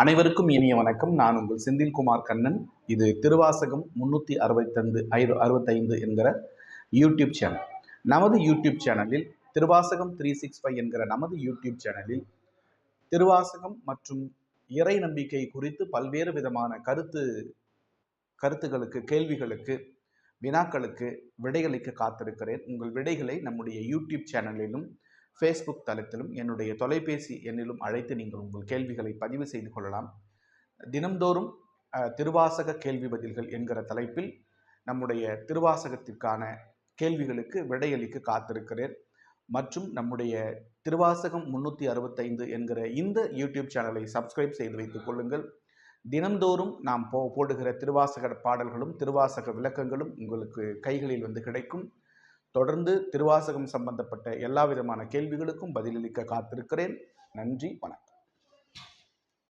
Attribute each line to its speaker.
Speaker 1: அனைவருக்கும் இனிய வணக்கம். நான் உங்கள் செந்தில்குமார் கண்ணன். இது திருவாசகம் முன்னூற்றி அறுபத்தந்து ஐ அறுபத்தைந்து என்கிற யூடியூப் சேனல். நமது யூடியூப் சேனலில் திருவாசகம் த்ரீ சிக்ஸ் ஃபைவ் என்கிற நமது யூடியூப் சேனலில் திருவாசகம் மற்றும் இறை நம்பிக்கை குறித்து பல்வேறு விதமான கருத்து கருத்துகளுக்கு கேள்விகளுக்கு வினாக்களுக்கு விடையளிக்க காத்திருக்கிறேன். உங்கள் விடைகளை நம்முடைய யூடியூப் சேனலிலும் ஃபேஸ்புக் தளத்திலும் என்னுடைய தொலைபேசி எண்ணிலும் அழைத்து நீங்கள் உங்கள் கேள்விகளை பதிவு செய்து கொள்ளலாம். தினம்தோறும் திருவாசக கேள்வி பதில்கள் என்கிற தலைப்பில் நம்முடைய திருவாசகத்திற்கான கேள்விகளுக்கு விடையளிக்க காத்திருக்கிறேன். மற்றும் நம்முடைய திருவாசகம் முன்னூற்றி அறுபத்தைந்து என்கிற இந்த யூடியூப் சேனலை சப்ஸ்கிரைப் செய்து வைத்துக் கொள்ளுங்கள். தினம்தோறும் நாம் போ போடுகிற திருவாசக பாடல்களும் திருவாசக விளக்கங்களும் உங்களுக்கு கைகளில் வந்து கிடைக்கும். தொடர்ந்து திருவாசகம் சம்பந்தப்பட்ட எல்லா விதமான கேள்விகளுக்கும் பதிலளிக்க காத்திருக்கிறேன். நன்றி வணக்கம்.